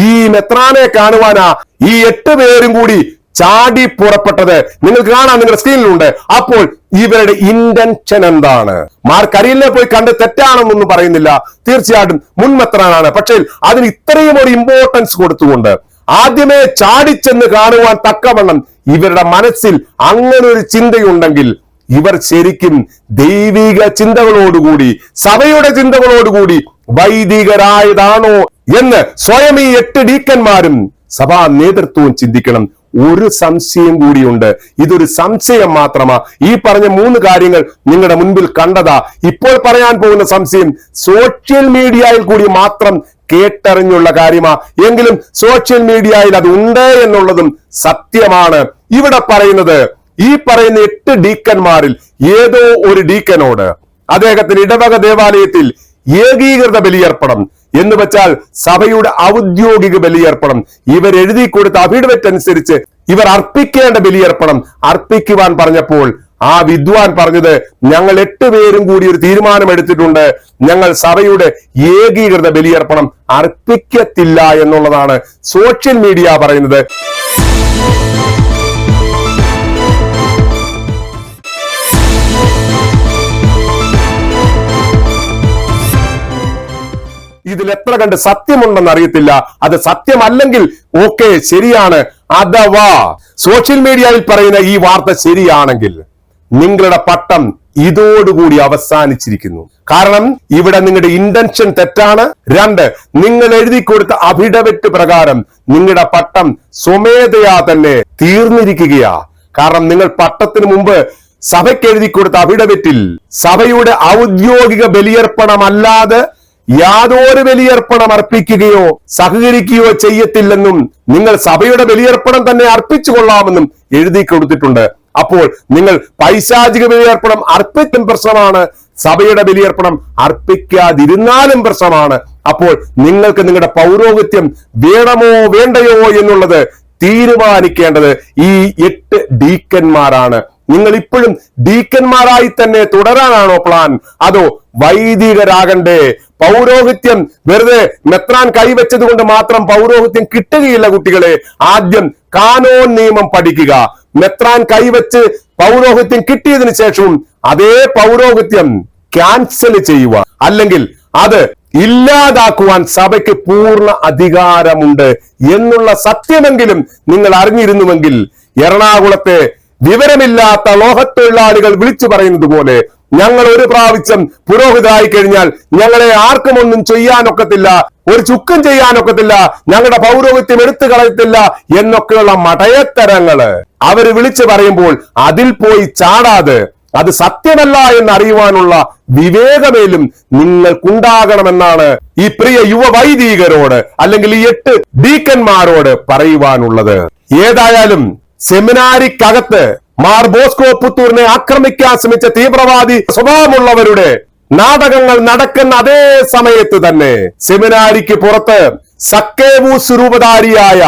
S1: ഈ മെത്രാനെ കാണുവാനാ ഈ എട്ട് പേരും കൂടി ചാടി പുറപ്പെട്ടത് നിങ്ങൾക്ക് കാണാം നിങ്ങളുടെ സ്ക്രീനിലുണ്ട്. അപ്പോൾ ഇവരുടെ ഇന്റൻഷൻ എന്താണ്? മാർക്കരിയിലെ പോയി കണ്ട് തെറ്റാണെന്നൊന്നും പറയുന്നില്ല. തീർച്ചയായിട്ടും മുൻമെത്രാനാണ്. പക്ഷേ അതിന് ഇത്രയും ഒരു ഇമ്പോർട്ടൻസ് കൊടുത്തുകൊണ്ട് ആദ്യമേ ചാടിച്ചെന്ന് കാണുവാൻ തക്കവണ്ണം ഇവരുടെ മനസ്സിൽ അങ്ങനെ ഒരു ചിന്തയുണ്ടെങ്കിൽ ഇവർ ശരിക്കും ദൈവിക ചിന്തകളോടുകൂടി സഭയുടെ ചിന്തകളോടുകൂടി വൈദികരായതാണോ എന്ന് സ്വയം ഈ എട്ട് ഡീക്കന്മാരും സഭാ നേതൃത്വവും ചിന്തിക്കണം. ഒരു സംശയം കൂടിയുണ്ട്. ഇതൊരു സംശയം മാത്രമാ. ഈ പറഞ്ഞ മൂന്ന് കാര്യങ്ങൾ നിങ്ങളുടെ മുൻപിൽ കണ്ടതാ. ഇപ്പോൾ പറയാൻ പോകുന്ന സംശയം സോഷ്യൽ മീഡിയയിൽ കൂടി മാത്രം കേട്ടറിഞ്ഞുള്ള കാര്യമാ. എങ്കിലും സോഷ്യൽ മീഡിയയിൽ അത് ഉണ്ട് എന്നുള്ളതും സത്യമാണ്. ഇവിടെ പറയുന്നത് ഈ പറയുന്ന എട്ട് ഡീക്കന്മാരിൽ ഏതോ ഒരു ഡീക്കനോട് അദ്ദേഹത്തിന് ഇടവക ദേവാലയത്തിൽ ഏകീകൃത ബലിയർപ്പണം. എന്ന് വെച്ചാൽ സഭയുടെ ഔദ്യോഗിക ബലിയർപ്പണം. ഇവർ എഴുതി കൊടുത്ത അഫിഡവിറ്റ് അനുസരിച്ച് ഇവർ അർപ്പിക്കേണ്ട ബലിയർപ്പണം അർപ്പിക്കുവാൻ പറഞ്ഞപ്പോൾ ആ വിദ്വാൻ പറഞ്ഞത് ഞങ്ങൾ എട്ട് പേരും കൂടി ഒരു തീരുമാനം എടുത്തിട്ടുണ്ട് ഞങ്ങൾ സഭയുടെ ഏകീകൃത ബലിയർപ്പണം അർപ്പിക്കത്തില്ല എന്നുള്ളതാണ് സോഷ്യൽ മീഡിയ പറയുന്നത്. ഇതിൽ എത്ര കണ്ട് സത്യമുണ്ടെന്ന് അറിയത്തില്ല. അത് സത്യമല്ലെങ്കിൽ ഓക്കെ ശരിയാണ്. അഥവാ സോഷ്യൽ മീഡിയയിൽ പറയുന്ന ഈ വാർത്ത ശരിയാണെങ്കിൽ നിങ്ങളുടെ പട്ടം ഇതോടുകൂടി അവസാനിച്ചിരിക്കുന്നു. കാരണം ഇവിടെ നിങ്ങളുടെ ഇന്റൻഷൻ തെറ്റാണ്. രണ്ട് നിങ്ങൾ എഴുതി കൊടുത്ത അഭിഡവിറ്റ് പ്രകാരം നിങ്ങളുടെ പട്ടം സ്വമേധയാ തന്നെ തീർന്നിരിക്കുകയാ. കാരണം നിങ്ങൾ പട്ടത്തിന് മുമ്പ് സഭയ്ക്ക് എഴുതി കൊടുത്ത അഭിഡവിറ്റിൽ സഭയുടെ ഔദ്യോഗിക ബലിയർപ്പണമല്ലാതെ യാതൊരു ബലിയർപ്പണം അർപ്പിക്കുകയോ സഹകരിക്കുകയോ ചെയ്യത്തില്ലെന്നും നിങ്ങൾ സഭയുടെ ബലിയർപ്പണം തന്നെ അർപ്പിച്ചു കൊള്ളാമെന്നും എഴുതി കൊടുത്തിട്ടുണ്ട്. അപ്പോൾ നിങ്ങൾ പൈശാചിക ബലിയർപ്പണം അർപ്പിക്കും പ്രശ്നമാണ് സഭയുടെ ബലിയർപ്പണം അർപ്പിക്കാതിരുന്നാലും പ്രശ്നമാണ്. അപ്പോൾ നിങ്ങൾക്ക് നിങ്ങളുടെ പൗരോഹിത്യം വേണമോ വേണ്ടയോ എന്നുള്ളത് തീരുമാനിക്കേണ്ടത് ഈ എട്ട് ഡീക്കന്മാരാണ്. നിങ്ങൾ ഇപ്പോഴും ഡീക്കന്മാരായി തന്നെ തുടരാനാണോ പ്ലാൻ അതോ വൈദികരാകണ്ടേ? പൗരോഹിത്യം വെറുതെ മെത്രാൻ കൈവച്ചത് കൊണ്ട് മാത്രം പൗരോഹിത്യം കിട്ടുകയില്ല കുട്ടികളെ. ആദ്യം കാനോൻ നിയമം പഠിക്കുക. മെത്രാൻ കൈവച്ച് പൗരോഹിത്യം കിട്ടിയതിനു ശേഷവും അതേ പൗരോഹിത്യം ക്യാൻസൽ ചെയ്യുക. അല്ലെങ്കിൽ അത് ഇല്ലാതാക്കുവാൻ സഭയ്ക്ക് പൂർണ അധികാരമുണ്ട് എന്നുള്ള സത്യമെങ്കിലും നിങ്ങൾ അറിഞ്ഞിരുന്നുവെങ്കിൽ എറണാകുളത്തെ വിവരമില്ലാത്ത ലോഹത്തൊഴിലാളികൾ വിളിച്ചു പറയുന്നത് പോലെ ഞങ്ങൾ ഒരു പ്രാവശ്യം പുരോഹിതരായി കഴിഞ്ഞാൽ ഞങ്ങളെ ആർക്കും ഒന്നും ചെയ്യാനൊക്കത്തില്ല ഒരു ചുക്കം ചെയ്യാനൊക്കത്തില്ല ഞങ്ങളുടെ പൗരോഹിത്യം എടുത്തു കളയത്തില്ല എന്നൊക്കെയുള്ള മടയത്തരങ്ങൾ അവർ വിളിച്ചു പറയുമ്പോൾ അതിൽ പോയി ചാടാതെ അത് സത്യമല്ല എന്ന് അറിയുവാനുള്ള വിവേകമേലും നിങ്ങൾക്കുണ്ടാകണമെന്നാണ് ഈ പ്രിയ യുവ വൈദികരോട് അല്ലെങ്കിൽ ഈ എട്ട് ഡീക്കന്മാരോട് പറയുവാനുള്ളത്. ഏതായാലും സെമിനാരിക്കകത്ത് മാർ ബോസ്കോ പുത്തൂരിനെ ആക്രമിക്കാൻ ശ്രമിച്ച തീവ്രവാദി സ്വഭാവമുള്ളവരുടെ നാടകങ്ങൾ നടക്കുന്ന അതേ സമയത്ത് തന്നെ സെമിനാരിക്ക് പുറത്ത് സക്കേവൂസ് രൂപധാരിയായ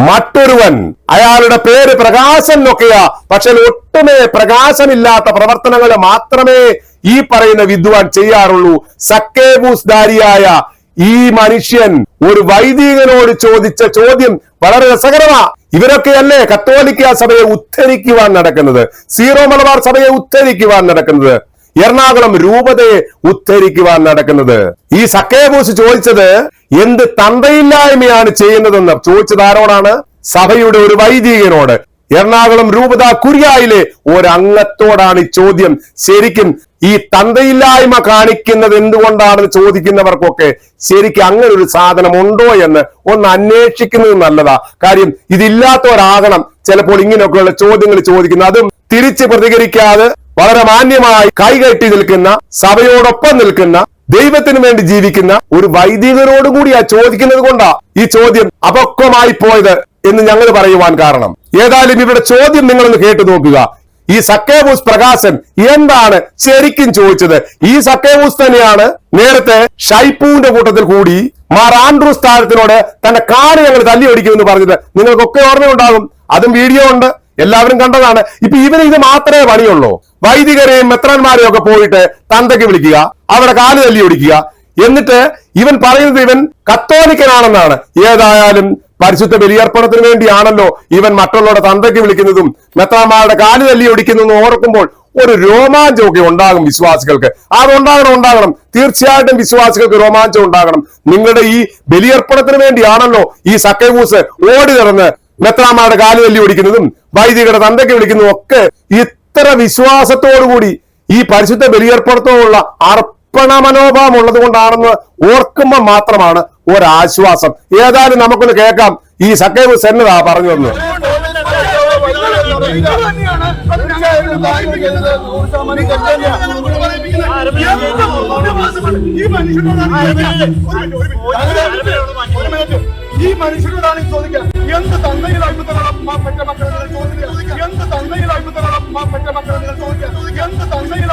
S1: മറ്റൊരുവൻ അയാളുടെ പേര് പ്രകാശൻ എന്നൊക്കെയാ പക്ഷെ ഒട്ടുമേ പ്രകാശമില്ലാത്ത പ്രവർത്തനങ്ങൾ മാത്രമേ ഈ പറയുന്ന വിദ്വാൻ ചെയ്യാറുള്ളൂ. സക്കേബൂസ് ധാരിയായ ഈ മനുഷ്യൻ ഒരു വൈദികനോട് ചോദിച്ച ചോദ്യം വളരെ രസകരമാ. ഇവരൊക്കെയല്ലേ കത്തോലിക്ക സഭയെ ഉദ്ധരിക്കുവാൻ നടക്കുന്നത്? സീറോ മലബാർ സഭയെ ഉദ്ധരിക്കുവാൻ നടക്കുന്നത്? എറണാകുളം രൂപതയെ ഉദ്ധരിക്കുവാൻ നടക്കുന്നത്? ഈ സക്കേബൂസ് ചോദിച്ചത് എന്ത് തന്തയില്ലായ്മയാണ് ചെയ്യുന്നതെന്ന്? ചോദിച്ചത് ആരോടാണ്? സഭയുടെ ഒരു വൈദികനോട്. എറണാകുളം രൂപത കുര്യായിലെ ഒരംഗത്തോടാണ് ഈ ചോദ്യം. ശരിക്കും ഈ തന്തയില്ലായ്മ കാണിക്കുന്നത് എന്തുകൊണ്ടാണെന്ന് ചോദിക്കുന്നവർക്കൊക്കെ ശരിക്കും അങ്ങനെ ഒരു സാധനം ഉണ്ടോ എന്ന് ഒന്ന് അന്വേഷിക്കുന്നത് നല്ലതാ. കാര്യം ഇതില്ലാത്തവരാകണം ചിലപ്പോൾ ഇങ്ങനെയൊക്കെയുള്ള ചോദ്യങ്ങൾ ചോദിക്കുന്നത് അതും തിരിച്ച് പ്രതികരിക്കാതെ വളരെ മാന്യമായി കൈകെട്ടി നിൽക്കുന്ന സഭയോടൊപ്പം നിൽക്കുന്ന ദൈവത്തിന് വേണ്ടി ജീവിക്കുന്ന ഒരു വൈദികരോടുകൂടിയാ കൂടി ചോദിക്കുന്നത് കൊണ്ടാ ഈ ചോദ്യം അപക്വമായി പോയത്. എന്ന് ഞങ്ങൾ പറയുവാൻ കാരണം. ഏതായാലും ഇവരുടെ ചോദ്യം നിങ്ങളൊന്ന് കേട്ടു നോക്കുക. ഈ സക്കേബൂസ് പ്രകാശൻ എന്താണ് ശരിക്കും ചോദിച്ചത്? ഈ സക്കേബൂസ് തന്നെയാണ് നേരത്തെ ഷൈപ്പൂവിന്റെ കൂട്ടത്തിൽ കൂടി മാർ ആൻഡ്രൂസ് താരത്തിനോട് തന്റെ കാട് ഞങ്ങൾ തല്ലി ഒടിക്കുമെന്ന് പറഞ്ഞത്. നിങ്ങൾക്കൊക്കെ ഓർമ്മയുണ്ടാകും. അതും വീഡിയോ ഉണ്ട്. എല്ലാവരും കണ്ടതാണ്. ഇപ്പൊ ഇവന് ഇത് മാത്രമേ പണിയുള്ളൂ. വൈദികരെയും മെത്രന്മാരെയും ഒക്കെ പോയിട്ട് തന്തയ്ക്ക് വിളിക്കുക അവിടെ കാൽ തല്ലി ഒടിക്കുക എന്നിട്ട് ഇവൻ പറയുന്നത് ഇവൻ കത്തോലിക്കനാണെന്നാണ്. ഏതായാലും പരിശുദ്ധ ബലിയർപ്പണത്തിന് വേണ്ടിയാണല്ലോ ഇവൻ മറ്റുള്ളവരുടെ തന്തയ്ക്ക് വിളിക്കുന്നതും മെത്രാമാരുടെ കാൽ തല്ലി ഒടിക്കുന്നതും ഓർക്കുമ്പോൾ ഒരു രോമാഞ്ചമൊക്കെ ഉണ്ടാകും വിശ്വാസികൾക്ക്. അതുണ്ടാകണം ഉണ്ടാകണം തീർച്ചയായിട്ടും വിശ്വാസികൾക്ക് രോമാഞ്ചം ഉണ്ടാകണം. നിങ്ങളുടെ ഈ ബലിയർപ്പണത്തിന് വേണ്ടിയാണല്ലോ ഈ സക്കൈവൂസ് ഓടി നടന്ന് മെത്രാമാരുടെ കാൽ തല്ലി ഒടിക്കുന്നതും വൈദികരുടെ തന്തയ്ക്ക് വിളിക്കുന്നതും ഒക്കെ ഇത്ര വിശ്വാസത്തോടുകൂടി ഈ പരിശുദ്ധ ബലിയർപ്പണത്തോടുള്ള അർപ്പണ മനോഭാവം ഉള്ളത് കൊണ്ടാണെന്ന് ഓർക്കുമ്പോൾ മാത്രമാണ് ഒരാശ്വാസം. ഏതായാലും നമുക്കൊന്ന് കേൾക്കാം. ഈ സക്കേവ് സെന്നതാ പറഞ്ഞു തന്നു
S2: ഈ മനുഷ്യനോടാണ് ഈ ചോദിക്കുക എന്ത് തന്നയിൽ അത്ഭുതങ്ങളും പെറ്റ മക്കളെ നിങ്ങൾ ചോദിക്കുക എന്ത് പെറ്റ മക്കളെ നിങ്ങൾ ചോദിക്കുക എന്ത്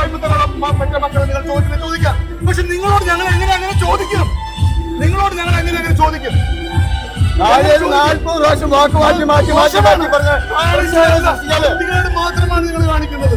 S2: അത്ഭുതങ്ങളും പെറ്റ മക്കളെ നിങ്ങൾ ചോദിക്കുക ചോദിക്കാം. പക്ഷെ നിങ്ങളോട് ഞങ്ങൾ എങ്ങനെ അങ്ങനെ ചോദിക്കും? നിങ്ങളോട് ഞങ്ങൾ എങ്ങനെ അങ്ങനെ ചോദിക്കും?
S3: നാൽപ്പത് പ്രാവശ്യം വാക്ക് മാറ്റി മാറ്റി മാറ്റി മാറ്റി പറഞ്ഞ
S2: മാത്രമാണ് നിങ്ങൾ കാണിക്കുന്നത്.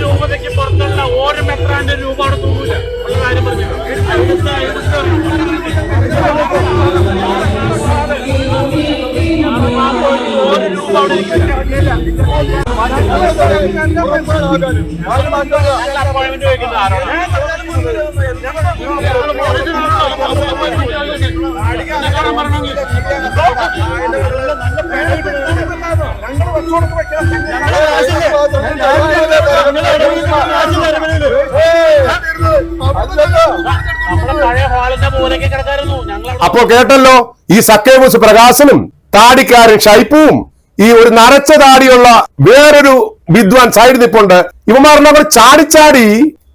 S4: രൂപതയ്ക്ക് പുറത്തുള്ള ഓരോ മെത്രാന്റെ രൂപ അവിടെ തൂങ്ങൂല കാര്യം പറഞ്ഞു
S1: അപ്പോ കേട്ടല്ലോ ഈ സക്കേബൂസ് പ്രകാശനും. താടിക്കാരൻ ഷൈപ്പുവും ഈ ഒരു നരച്ച താടിയുള്ള വേറൊരു വിദ്വാൻ സൈഡ് നിപ്പുണ്ട്. ഇവന്മാർ ചാടിച്ചാടി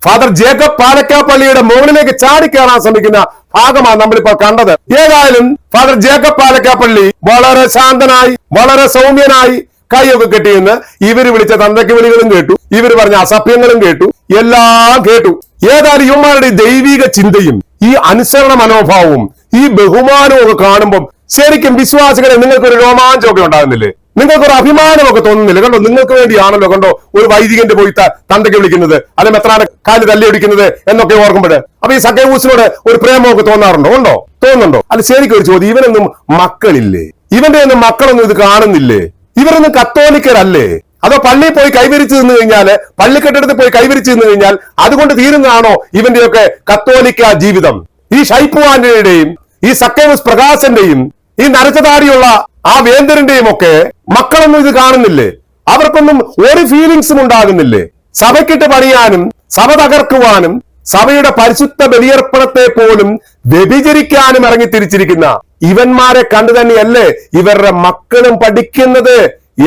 S1: ഫാദർ ജേക്കബ് പാലക്കാപ്പള്ളിയുടെ മുകളിലേക്ക് ചാടി കയറാൻ ശ്രമിക്കുന്ന ഭാഗമാണ് നമ്മളിപ്പോൾ കണ്ടത്. ഏതായാലും ഫാദർ ജേക്കബ് പാലക്കാപ്പള്ളി വളരെ ശാന്തനായി വളരെ സൗമ്യനായി കൈയൊക്കെ കെട്ടിയെന്ന് ഇവർ വിളിച്ച തന്തയ്ക്ക് വിളികളും കേട്ടു ഇവർ പറഞ്ഞ അസഭ്യങ്ങളും കേട്ടു എല്ലാം കേട്ടു. ഏതായാലും ഇവന്മാരുടെ ദൈവിക ചിന്തയും ഈ അനുസരണ മനോഭാവവും ഈ ബഹുമാനവും ഒക്കെ കാണുമ്പോൾ ശരിക്കും വിശ്വാസികളെ നിങ്ങൾക്ക് ഒരു രോമാഞ്ചമൊക്കെ ഉണ്ടാകുന്നില്ലേ? നിങ്ങൾക്ക് ഒരു അഭിമാനമൊക്കെ തോന്നുന്നില്ല? കണ്ടോ നിങ്ങൾക്ക് വേണ്ടിയാണല്ലോ കണ്ടോ ഒരു വൈദികന്റെ പോയി ത- തന്തയ്ക്ക് വിളിക്കുന്നത് അല്ലെ മെത്രാന്റെ കാൽ തല്ലി ഒടിക്കുന്നത് എന്നൊക്കെ ഓർക്കുമ്പോൾ. അപ്പൊ ഈ സഖ്യൂസിനോട് ഒരു പ്രേമമൊക്കെ തോന്നാറുണ്ടോ? ഉണ്ടോ? തോന്നുന്നുണ്ടോ? അല്ല ശരിക്കും ഒരു ചോദ്യം ഇവനൊന്നും മക്കളില്ലേ? ഇവന്റെ ഒന്നും മക്കളൊന്നും ഇത് കാണുന്നില്ലേ? ഇവരൊന്നും കത്തോലിക്കരല്ലേ? അതോ പള്ളിയിൽ പോയി കൈവരിച്ചു നിന്ന് കഴിഞ്ഞാൽ പള്ളിക്കെട്ടിടത്ത് പോയി കൈവരിച്ചു നിന്ന് കഴിഞ്ഞാൽ അതുകൊണ്ട് തീരുന്നതാണോ ഇവന്റെയൊക്കെ കത്തോലിക്ക ജീവിതം? ഈ ഷൈപ്പു ആന്റണിയുടെയും ഈ സക്കേവസ് പ്രകാശന്റെയും ഈ നരച്ചതാടിയുള്ള ആ വേന്ദ്രന്റെയും ഒക്കെ മക്കളൊന്നും ഇത് കാണുന്നില്ലേ? അവർക്കൊന്നും ഒരു ഫീലിങ്സും ഉണ്ടാകുന്നില്ലേ? സഭയ്ക്കിട്ട് പണിയാനും സഭ തകർക്കുവാനും സഭയുടെ പരിശുദ്ധ ബലിയർപ്പണത്തെ പോലും വ്യഭിചരിക്കാനും ഇറങ്ങി തിരിച്ചിരിക്കുന്ന ഇവന്മാരെ കണ്ടു തന്നെയല്ലേ ഇവരുടെ മക്കളും പഠിക്കുന്നത്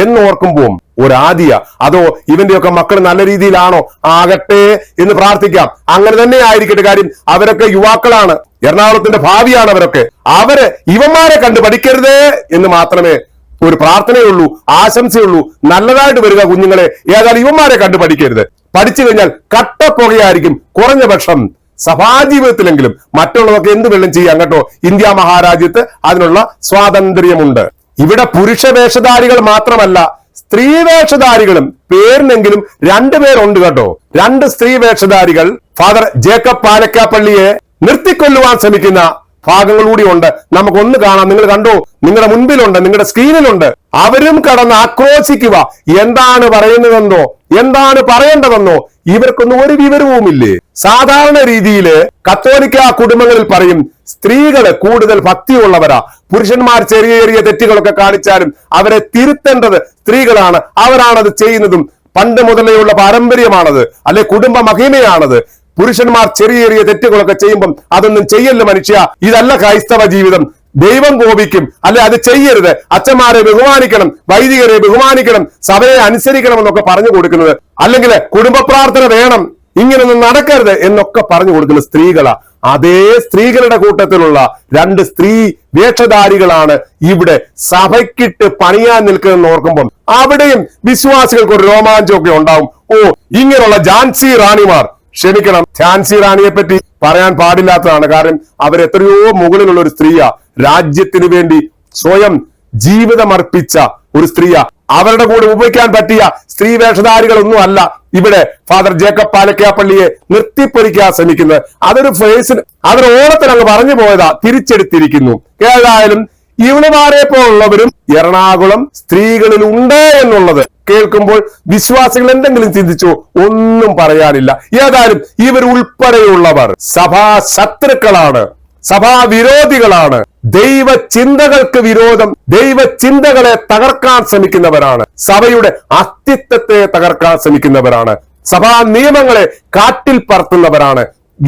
S1: എന്നോർക്കുമ്പോൾ ഒരാദിയ. അതോ ഇവന്റെയൊക്കെ മക്കൾ നല്ല രീതിയിലാണോ? ആകട്ടെ എന്ന് പ്രാർത്ഥിക്കാം. അങ്ങനെ തന്നെ ആയിരിക്കട്ടെ കാര്യം. അവരൊക്കെ യുവാക്കളാണ്. എറണാകുളത്തിന്റെ ഭാവിയാണ് അവരൊക്കെ അവർ ഇവന്മാരെ കണ്ട് പഠിക്കരുതേ എന്ന് മാത്രമേ ഒരു പ്രാർത്ഥനയുള്ളൂ ആശംസയുള്ളൂ നല്ലതായിട്ട് വരിക കുഞ്ഞുങ്ങളെ. ഏതായാലും ഇവന്മാരെ കണ്ട് പഠിക്കരുത്. പഠിച്ചു കഴിഞ്ഞാൽ കട്ടപ്പുകയായിരിക്കും കുറഞ്ഞ പക്ഷം സഭാജീവിതത്തിലെങ്കിലും മറ്റുള്ളതൊക്കെ എന്ത് വെള്ളം ചെയ്യാം കേട്ടോ? ഇന്ത്യ മഹാരാജ്യത്ത് അതിനുള്ള സ്വാതന്ത്ര്യമുണ്ട്. ഇവിടെ പുരുഷ വേഷധാരികൾ മാത്രമല്ല സ്ത്രീ വേഷധാരികളും പേരിനെങ്കിലും രണ്ടുപേരുണ്ട് കേട്ടോ. രണ്ട് സ്ത്രീ വേഷധാരികൾ. ഫാദർ ജേക്കബ് പാലക്കാപ്പള്ളിയെ നിർത്തിക്കൊല്ലുവാൻ ശ്രമിക്കുന്ന ഭാഗങ്ങൾ കൂടി ഉണ്ട്. നമുക്കൊന്ന് കാണാം. നിങ്ങൾ കണ്ടു? നിങ്ങളുടെ മുൻപിലുണ്ട് നിങ്ങളുടെ സ്ക്രീനിലുണ്ട്. അവരും കടന്ന് ആക്രോശിക്കുക. എന്താണ് പറയുന്നതെന്നോ എന്താണ് പറയേണ്ടതെന്നോ ഇവർക്കൊന്നും ഒരു വിവരവുമില്ലേ? സാധാരണ രീതിയിൽ കത്തോലിക്ക കുടുംബങ്ങളിൽ പറയും സ്ത്രീകൾ കൂടുതൽ ഭക്തിയുള്ളവരാ. പുരുഷന്മാർ ചെറിയ ചെറിയ തെറ്റുകളൊക്കെ കാണിച്ചാലും അവരെ തിരുത്തേണ്ടത് സ്ത്രീകളാണ്. അവരാണത് ചെയ്യുന്നതും പണ്ട് മുതലേയുള്ള പാരമ്പര്യമാണത് അല്ലെ കുടുംബ മഹിമയാണത് പുരുഷന്മാർ ചെറിയ ചെറിയ തെറ്റുകളൊക്കെ ചെയ്യുമ്പം അതൊന്നും ചെയ്യല്ല മനുഷ്യ. ഇതല്ല ക്രൈസ്തവ ജീവിതം. ദൈവം കോപിക്കും. അല്ലെ അത് ചെയ്യരുത്. അച്ഛന്മാരെ ബഹുമാനിക്കണം. വൈദികരെ ബഹുമാനിക്കണം. സഭയെ അനുസരിക്കണം എന്നൊക്കെ പറഞ്ഞു കൊടുക്കുന്നത്. അല്ലെങ്കിൽ കുടുംബ പ്രാർത്ഥന വേണം. ഇങ്ങനൊന്നും നടക്കരുത് എന്നൊക്കെ പറഞ്ഞു കൊടുക്കുന്ന സ്ത്രീകളാ. അതേ സ്ത്രീകളുടെ കൂട്ടത്തിലുള്ള രണ്ട് സ്ത്രീ വേഷധാരികളാണ് ഇവിടെ സഭയ്ക്കിട്ട് പണിയാൻ നിൽക്കുന്നതെന്ന് ഓർക്കുമ്പം അവിടെയും വിശ്വാസികൾക്ക് ഒരു രോമാഞ്ചമൊക്കെ ഉണ്ടാവും. ഓ ഇങ്ങനെയുള്ള ജാൻസി റാണിമാർ. ക്ഷമിക്കണം. ഝാൻസി റാണിയെ പറ്റി പറയാൻ പാടില്ലാത്തതാണ്. കാരണം അവർ എത്രയോ മുകളിലുള്ള ഒരു സ്ത്രീയാ. രാജ്യത്തിന് വേണ്ടി സ്വയം ജീവിതമർപ്പിച്ച ഒരു സ്ത്രീയാ. അവരുടെ കൂടെ ഉപയോഗിക്കാൻ പറ്റിയ സ്ത്രീ വേഷധാരികളൊന്നും അല്ല ഇവിടെ ഫാദർ ജേക്കബ് പാലക്കാപ്പള്ളിയെ നിർത്തിപ്പൊരിക്കാൻ ശ്രമിക്കുന്നത്. അതൊരു ഫേസിന് അതൊരു ഓണത്തിന് അങ്ങ് പറഞ്ഞു പോയതാ. തിരിച്ചെടുത്തിരിക്കുന്നു. ഏതായാലും ഇവളുമാരെ പോലുള്ളവരും എറണാകുളം സ്ത്രീകളിൽ ഉണ്ട് എന്നുള്ളത് കേൾക്കുമ്പോൾ വിശ്വാസികൾ എന്തെങ്കിലും ചിന്തിച്ചോ ഒന്നും പറയാനില്ല. ഏതായാലും ഇവർ ഉൾപ്പെടെയുള്ളവർ സഭാ ശത്രുക്കളാണ് സഭാ വിരോധികളാണ് ദൈവ ചിന്തകൾക്ക് വിരോധം ദൈവ ചിന്തകളെ തകർക്കാൻ ശ്രമിക്കുന്നവരാണ്. സഭയുടെ അസ്തിത്വത്തെ തകർക്കാൻ ശ്രമിക്കുന്നവരാണ്. സഭാ നിയമങ്ങളെ കാട്ടിൽ പറത്തുന്നവരാണ്.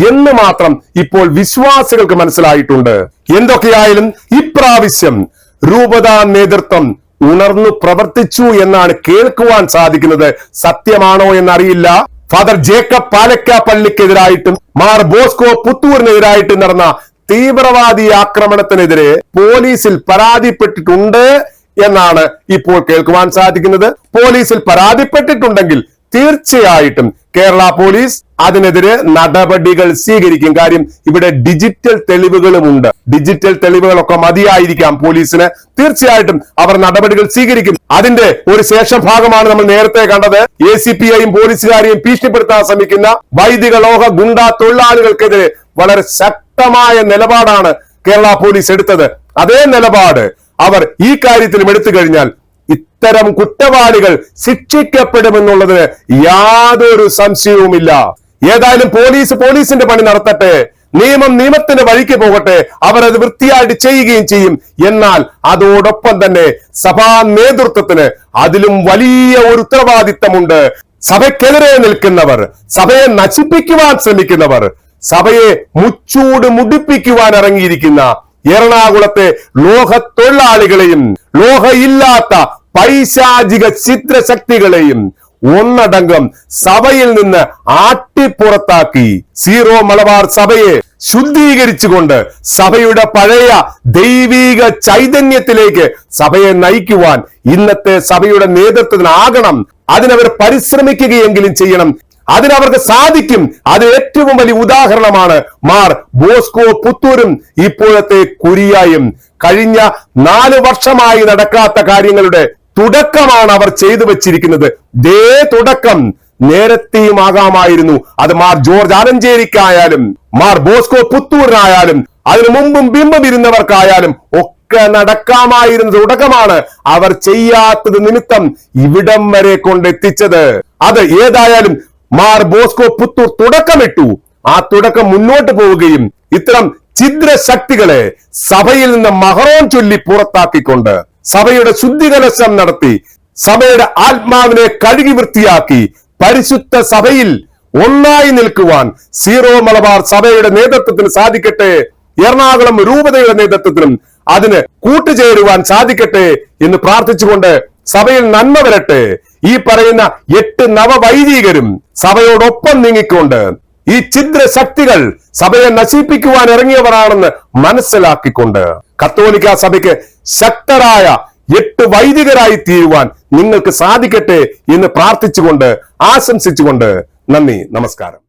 S1: എന്ന് മാത്രം ഇപ്പോൾ വിശ്വാസികൾക്ക് മനസ്സിലായിട്ടുണ്ട്. എന്തൊക്കെയായാലും ഇപ്രാവശ്യം രൂപതാ നേതൃത്വം ഉണർന്നു പ്രവർത്തിച്ചു എന്നാണ് കേൾക്കുവാൻ സാധിക്കുന്നത്. സത്യമാണോ എന്നറിയില്ല. ഫാദർ ജേക്കബ് പാലക്ക പള്ളിക്കെതിരായിട്ടും മാർ ബോസ്കോ പുത്തൂരിനെതിരായിട്ടും നടന്ന തീവ്രവാദി ആക്രമണത്തിനെതിരെ പോലീസിൽ പരാതിപ്പെട്ടിട്ടുണ്ട് എന്നാണ് ഇപ്പോൾ കേൾക്കുവാൻ സാധിക്കുന്നത്. പോലീസിൽ പരാതിപ്പെട്ടിട്ടുണ്ടെങ്കിൽ തീർച്ചയായിട്ടും കേരള പോലീസ് അതിനെതിരെ നടപടികൾ സ്വീകരിക്കും. കാര്യം ഇവിടെ ഡിജിറ്റൽ തെളിവുകളുമുണ്ട്. ഡിജിറ്റൽ തെളിവുകളൊക്കെ മതിയായിരിക്കാം പോലീസിന്. തീർച്ചയായിട്ടും അവർ നടപടികൾ സ്വീകരിക്കും. അതിന്റെ ഒരു ശേഷം ഭാഗമാണ് നമ്മൾ നേരത്തെ കണ്ടത്. എ സി പി ഐയും പോലീസുകാരെയും ഭീഷണിപ്പെടുത്താൻ ശ്രമിക്കുന്ന വൈദിക ലോക ഗുണ്ട തൊഴിലാളികൾക്കെതിരെ വളരെ ശക്തമായ നിലപാടാണ് കേരള പോലീസ് എടുത്തത്. അതേ നിലപാട് അവർ ഈ കാര്യത്തിലും എടുത്തു കഴിഞ്ഞാൽ ഇത്തരം കുറ്റവാളികൾ ശിക്ഷിക്കപ്പെടുമെന്നുള്ളതിന് യാതൊരു സംശയവുമില്ല. ഏതായാലും പോലീസ് പോലീസിന്റെ പണി നടത്തട്ടെ. നിയമം നിയമത്തിന്റെ വഴിക്ക് പോകട്ടെ. അവർ അത് വൃത്തിയായിട്ട് ചെയ്യുകയും ചെയ്യും. എന്നാൽ അതോടൊപ്പം തന്നെ സഭാ നേതൃത്വത്തിന് അതിലും വലിയ ഒരു ഉത്തരവാദിത്തമുണ്ട്. സഭയ്ക്കെതിരെ നിൽക്കുന്നവർ സഭയെ നശിപ്പിക്കുവാൻ ശ്രമിക്കുന്നവർ സഭയെ മുച്ചൂട് മുടിപ്പിക്കുവാൻ ഇറങ്ങിയിരിക്കുന്ന എറണാകുളത്തെ ലോഹ തൊഴിലാളികളെയും ലോക ഇല്ലാത്ത പൈശാചിക ചിത്രശക്തികളെയും ഒന്നടങ്കം സഭയിൽ നിന്ന് ആട്ടിപ്പുറത്താക്കി. സീറോ മലബാർ സഭയെ ശുദ്ധീകരിച്ചുകൊണ്ട് സഭയുടെ പഴയ ദൈവീക ചൈതന്യത്തിലേക്ക് സഭയെ നയിക്കുവാൻ ഇന്നത്തെ സഭയുടെ നേതൃത്വത്തിനാകണം. അതിനവർ പരിശ്രമിക്കുകയെങ്കിലും ചെയ്യണം. അതിനവർക്ക് സാധിക്കും. അത് ഏറ്റവും വലിയ ഉദാഹരണമാണ് മാർ ബോസ്കോ പുത്തൂരും ഇപ്പോഴത്തെ കുരിയായും. കഴിഞ്ഞ നാല് വർഷമായി നടക്കാത്ത കാര്യങ്ങളുടെ തുടക്കമാണ് അവർ ചെയ്തു വെച്ചിരിക്കുന്നത്. ദേ തുടക്കം നേരത്തെയും ആകാമായിരുന്നു. അത് മാർ ജോർജ് ആലഞ്ചേരിക്കായാലും മാർ ബോസ്കോ പുത്തൂരിനായാലും അതിനു മുമ്പും ബിംബം ഇരുന്നവർക്കായാലും ഒക്കെ നടക്കാമായിരുന്ന തുടക്കമാണ് അവർ ചെയ്യാത്തത് നിമിത്തം ഇവിടം വരെ കൊണ്ടെത്തിച്ചത്. അത് ഏതായാലും മാർ ബോസ്കോ പുത്തൂർ തുടക്കമിട്ടു. ആ തുടക്കം മുന്നോട്ട് പോവുകയും ഇത്തരം ഛിദ്രശക്തികളെ സഭയിൽ നിന്ന് മഹറോൻ ചൊല്ലി പുറത്താക്കിക്കൊണ്ട് സഭയുടെ ശുദ്ധികലശം നടത്തി സഭയുടെ ആത്മാവിനെ കഴുകി വൃത്തിയാക്കി പരിശുദ്ധ സഭയിൽ ഒന്നായി നിൽക്കുവാൻ സീറോ മലബാർ സഭയുടെ നേതൃത്വത്തിന് സാധിക്കട്ടെ. എറണാകുളം രൂപതയുടെ നേതൃത്വത്തിനും അതിന് കൂട്ടുചേരുവാൻ സാധിക്കട്ടെ എന്ന് പ്രാർത്ഥിച്ചുകൊണ്ട് സഭയിൽ നന്മ വരട്ടെ. ഈ പറയുന്ന എട്ട് നവവൈദികരും സഭയോടൊപ്പം നീങ്ങിക്കൊണ്ട് ഈ ഛിദ്രശക്തികൾ സഭയെ നശിപ്പിക്കുവാൻ ഇറങ്ങിയവരാണെന്ന് മനസ്സിലാക്കിക്കൊണ്ട് കത്തോലിക്ക സഭയ്ക്ക് ശക്തരായ എട്ട് വൈദികരായി തീരുവാൻ നിങ്ങൾക്ക് സാധിക്കട്ടെ എന്ന് പ്രാർത്ഥിച്ചുകൊണ്ട് ആശംസിച്ചുകൊണ്ട് നന്ദി നമസ്കാരം.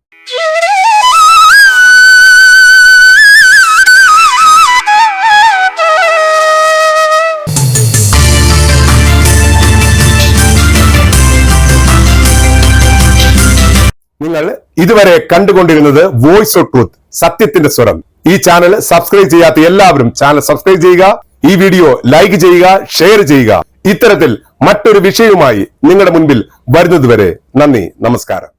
S1: നിങ്ങൾ ഇതുവരെ കണ്ടുകൊണ്ടിരുന്നത് വോയിസ് ഓഫ് ട്രൂത്ത് സത്യത്തിന്റെ സ്വരം. ഈ ചാനൽ സബ്സ്ക്രൈബ് ചെയ്യാത്ത എല്ലാവരും ചാനൽ സബ്സ്ക്രൈബ് ചെയ്യുക. ഈ വീഡിയോ ലൈക്ക് ചെയ്യുക ഷെയർ ചെയ്യുക. ഇത്തരത്തിൽ മറ്റൊരു വിഷയവുമായി നിങ്ങളുടെ മുൻപിൽ വരുന്നതുവരെ നന്ദി നമസ്കാരം.